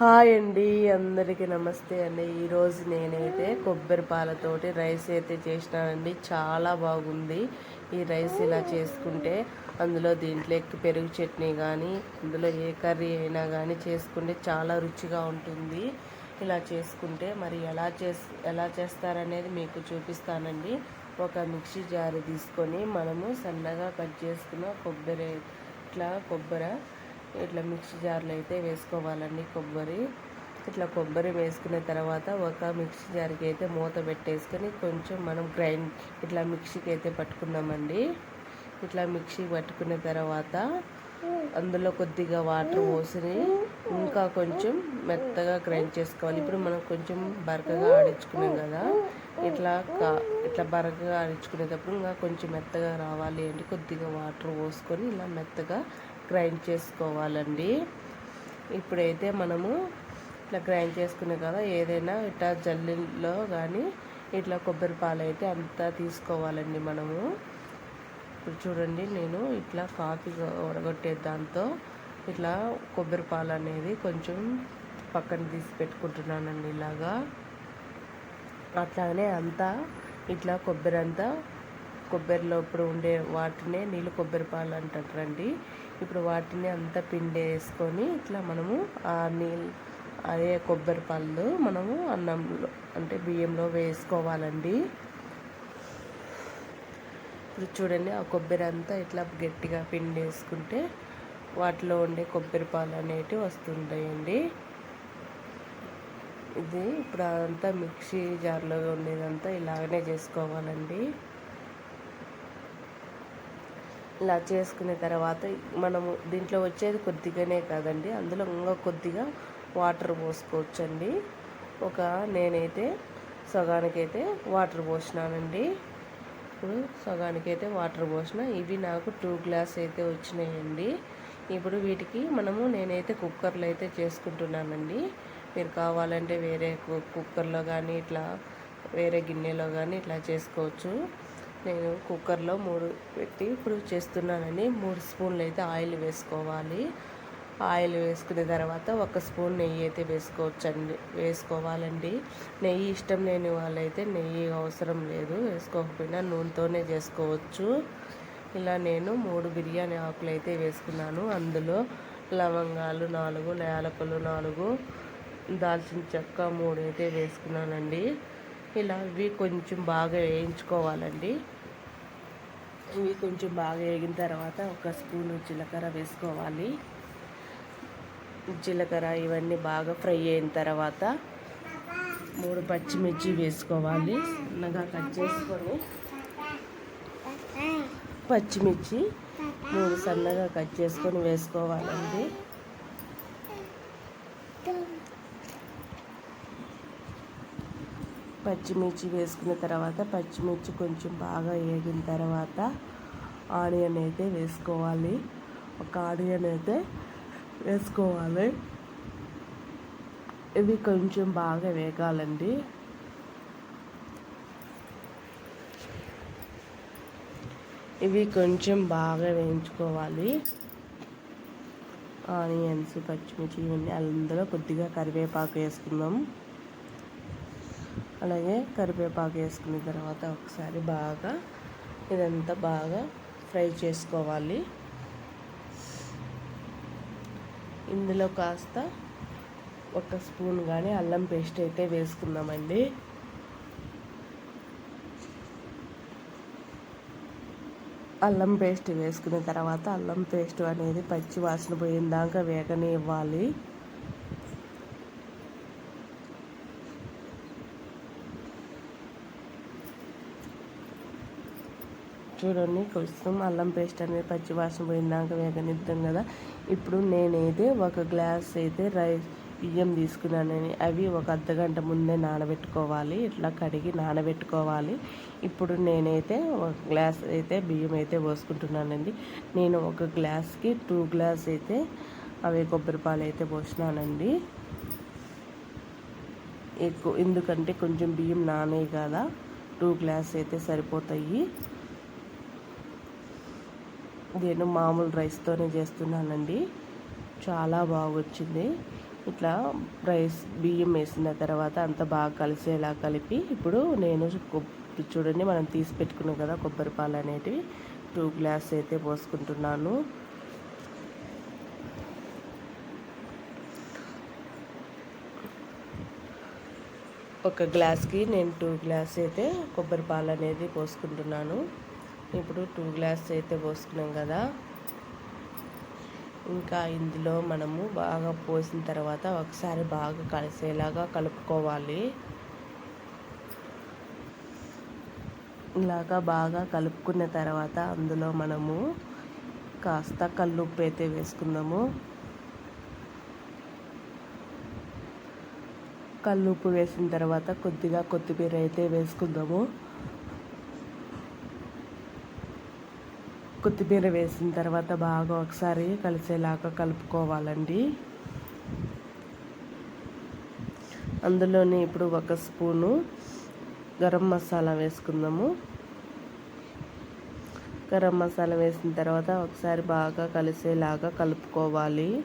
Hi అండి అందరికీ నమస్తే అండి. ఈరోజు నేనైతే కొబ్బరి పాలతోటి రైస్ అయితే చేసినానండి. చాలా బాగుంది. ఈ రైస్ ఇలా చేసుకుంటే అందులో దీంట్లో ఎక్కువ పెరుగు చట్నీ కానీ అందులో ఏ కర్రీ అయినా కానీ చేసుకుంటే చాలా రుచిగా ఉంటుంది. ఇలా చేసుకుంటే మరి ఎలా చేస్ ఎలా చేస్తారనేది మీకు చూపిస్తానండి. ఒక మిక్సీ జారు తీసుకొని మనము సన్నగా కట్ చేసుకున్న కొబ్బరి ఇట్లా కొబ్బరి ఇట్లా మిక్సీ జార్లో అయితే వేసుకోవాలండి కొబ్బరి. ఇట్లా కొబ్బరి వేసుకున్న తర్వాత ఒక మిక్సీ జార్కి అయితే మూత పెట్టేసుకొని కొంచెం మనం గ్రైండ్ ఇట్లా మిక్సీకి అయితే పట్టుకుందామండి. ఇట్లా మిక్సీ పట్టుకున్న తర్వాత అందులో కొద్దిగా వాటర్ పోసి ఇంకా కొంచెం మెత్తగా గ్రైండ్ చేసుకోవాలి. ఇప్పుడు మనం కొంచెం బరకగా ఆడించుకున్నాం కదా ఇట్లా కా ఇట్లా బరకగా ఆడించుకునేటప్పుడు ఇంకా కొంచెం మెత్తగా రావాలి అంటే కొద్దిగా వాటర్ పోసుకొని ఇలా మెత్తగా గ్రైండ్ చేసుకోవాలండి. ఇప్పుడైతే మనము ఇట్లా గ్రైండ్ చేసుకునే కదా ఏదైనా ఇట్లా జల్లిలో కానీ ఇట్లా కొబ్బరి పాలు అయితే అంతా తీసుకోవాలండి మనము. ఇప్పుడు చూడండి నేను ఇట్లా కాఫీ ఉడగొట్టే దాంతో ఇట్లా కొబ్బరి పాలు అనేది కొంచెం పక్కన తీసి పెట్టుకుంటున్నానండి ఇలాగా. అట్లానే అంతా ఇట్లా కొబ్బరి అంతా కొబ్బరిలో ఇప్పుడు ఉండే వాటినే నీళ్ళు కొబ్బరి పాలు అంటారండి. ఇప్పుడు వాటిని అంతా పిండి వేసుకొని ఇట్లా మనము ఆ నీళ్ళు అదే కొబ్బరి పాలు మనము అన్నంలో అంటే బియ్యంలో వేసుకోవాలండి. ఇప్పుడు చూడండి ఆ కొబ్బరి అంతా ఇట్లా గట్టిగా పిండి వేసుకుంటే వాటిలో ఉండే కొబ్బరి పాలు అనేటివి వస్తుంటాయండి. ఇది ఇప్పుడు అదంతా మిక్సీ జార్లో ఉండేదంతా ఇలాగనే చేసుకోవాలండి. ఇలా చేసుకున్న తర్వాత మనము దీంట్లో వచ్చేది కొద్దిగానే కాదండి అందులో ఇంకా కొద్దిగా వాటర్ పోసుకోవచ్చండి. ఒక నేనైతే సగానికైతే వాటర్ పోసినానండి. ఇప్పుడు సగానికైతే వాటర్ పోసిన. ఇవి నాకు టూ గ్లాస్ అయితే వచ్చినాయండి. ఇప్పుడు వీటికి మనము నేనైతే కుక్కర్లో అయితే చేసుకుంటున్నానండి. మీరు కావాలంటే వేరే కుక్కర్లో కానీ ఇట్లా వేరే గిన్నెలో కానీ ఇట్లా చేసుకోవచ్చు. నేను కుక్కర్లో మూడు పెట్టి ఇప్పుడు చేస్తున్నానండి. మూడు స్పూన్లు అయితే ఆయిల్ వేసుకోవాలి. ఆయిల్ వేసుకున్న తర్వాత ఒక స్పూన్ నెయ్యి అయితే వేసుకోవచ్చండి. వేసుకోవాలండి. నెయ్యి ఇష్టం లేని వాళ్ళైతే నెయ్యి అవసరం లేదు. వేసుకోకపోయినా నూనెతోనే చేసుకోవచ్చు. ఇలా నేను మూడు బిర్యానీ ఆకులు అయితే వేసుకున్నాను. అందులో లవంగాలు నాలుగు యాలకులు నాలుగు దాల్చిన చెక్క మూడు అయితే వేసుకున్నానండి. ఇలా ఇవి కొంచెం బాగా వేయించుకోవాలండి. ఇవి కొంచెం బాగా వేగిన తర్వాత ఒక స్పూన్ జీలకర్ర వేసుకోవాలి. జీలకర్ర ఇవన్నీ బాగా ఫ్రై అయిన తర్వాత మూడు పచ్చిమిర్చి వేసుకోవాలి. సన్నగా కట్ చేసుకొని పచ్చిమిర్చి మూడు సన్నగా కట్ చేసుకొని వేసుకోవాలండి. పచ్చిమిర్చి వేసుకున్న తర్వాత పచ్చిమిర్చి కొంచెం బాగా వేగిన తర్వాత ఆనియన్ అయితే వేసుకోవాలి. ఒక ఆనియన్ అయితే వేసుకోవాలి. ఇవి కొంచెం బాగా వేగాలండి. ఇవి కొంచెం బాగా వేయించుకోవాలి. ఆనియన్స్ పచ్చిమిర్చి ఇవన్నీ అందులో కొద్దిగా కరివేపాకు వేసుకుందాం. అలాగే కరివేపాకు వేసుకున్న తర్వాత ఒకసారి బాగా ఇదంతా బాగా ఫ్రై చేసుకోవాలి. ఇందులో కాస్త ఒక స్పూన్ కానీ అల్లం పేస్ట్ అయితే వేసుకుందామండి. అల్లం పేస్ట్ వేసుకున్న తర్వాత అల్లం పేస్ట్ అనేది పచ్చి వాసన పోయిన దాకా వేగనే ఇవ్వాలి. చూడండి కొంచెం అల్లం పేస్ట్ అనేది పచ్చివాసన పోయినాక వేగనిద్దాం కదా. ఇప్పుడు నేనైతే ఒక గ్లాస్ అయితే రైస్ బియ్యం తీసుకున్నానని అవి ఒక అర్ధగంట ముందే నానబెట్టుకోవాలి. ఇట్లా కడిగి నానబెట్టుకోవాలి. ఇప్పుడు నేనైతే ఒక గ్లాస్ అయితే బియ్యం అయితే పోసుకుంటున్నానండి నేను ఒక గ్లాస్కి టూ గ్లాస్ అయితే అవి కొబ్బరి పాలు అయితే పోసినానండి ఎక్కువ ఎందుకంటే కొంచెం బియ్యం నానే కదా. టూ గ్లాస్ అయితే సరిపోతాయి. నేను మామూలు రైస్తోనే చేస్తున్నానండి. చాలా బాగా వచ్చింది ఇట్లా రైస్ బియ్యం వేసిన తర్వాత అంత బాగా కలిసేలా కలిపి ఇప్పుడు నేను చూడండి మనం తీసి పెట్టుకున్నాం కదా కొబ్బరి పాలు అనేటివి. టూ గ్లాస్ అయితే పోసుకుంటున్నాను. ఒక గ్లాస్కి నేను టూ గ్లాస్ అయితే కొబ్బరి పాలు అనేది పోసుకుంటున్నాను. ఇప్పుడు టూ గ్లాస్ అయితే పోసుకున్నాం కదా. ఇంకా ఇందులో మనము బాగా పోసిన తర్వాత ఒకసారి బాగా కలిసేలాగా కలుపుకోవాలి. ఇలాగా బాగా కలుపుకున్న తర్వాత అందులో మనము కాస్త కల్లుప్పు అయితే వేసుకుందాము. కల్లుప్పు వేసిన తర్వాత కొద్దిగా కొత్తిమీర అయితే వేసుకుందాము. కొత్తిమీర వేసిన తర్వాత బాగా ఒకసారి కలిసేలాగా కలుపుకోవాలండి. అందులోనే ఇప్పుడు ఒక స్పూను గరం మసాలా వేసుకుందాము. గరం మసాలా వేసిన తర్వాత ఒకసారి బాగా కలిసేలాగా కలుపుకోవాలి.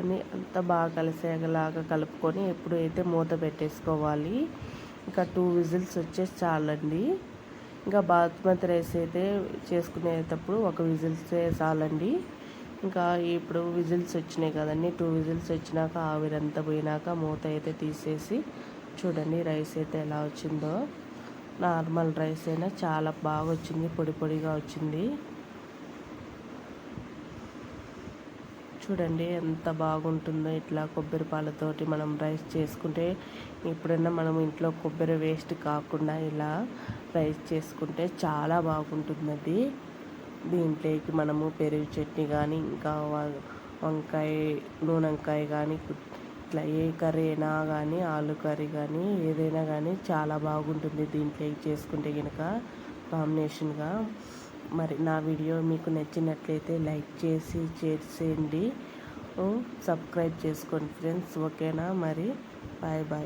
ఇవన్నీ అంతా బాగా కలిసేలాగా కలుపుకొని ఎప్పుడైతే మూత పెట్టేసుకోవాలి. ఇంకా టూ విజిల్స్ వచ్చేసి చాలండి. ఇంకా బాస్మతి రైస్ అయితే చేసుకునేటప్పుడు ఒక విజిల్స్ చాలండి. ఇంకా ఇప్పుడు విజిల్స్ వచ్చినాయి కదండి. టూ విజిల్స్ వచ్చినాక ఆవిరంతా పోయినాక మూత అయితే తీసేసి చూడండి రైస్ అయితే ఎలా వచ్చిందో. నార్మల్ రైస్ అయినా చాలా బాగా వచ్చింది పొడి పొడిగా వచ్చింది. చూడండి ఎంత బాగుంటుందో ఇట్లా కొబ్బరి పాలతోటి మనం రైస్ చేసుకుంటే ఎప్పుడైనా మనం ఇంట్లో కొబ్బరి వేస్ట్ కాకుండా ఇలా రైస్ చేసుకుంటే చాలా బాగుంటుందండి. దీంట్లోకి మనము పెరుగు చట్నీ కానీ ఇంకా వంకాయ నూనె వంకాయ కానీ ఇట్లా ఏ కర్రీ అయినా కానీ ఆలు కర్రీ కానీ ఏదైనా కానీ చాలా బాగుంటుంది దీంట్లోకి చేసుకుంటే కనుక కాంబినేషన్గా. మరి నా వీడియో మీకు నచ్చినట్లయితే లైక్ చేసి చేసేయండి సబ్స్క్రైబ్ చేసుకోండి ఫ్రెండ్స్. ఓకేనా? మరి బాయ్ బాయ్.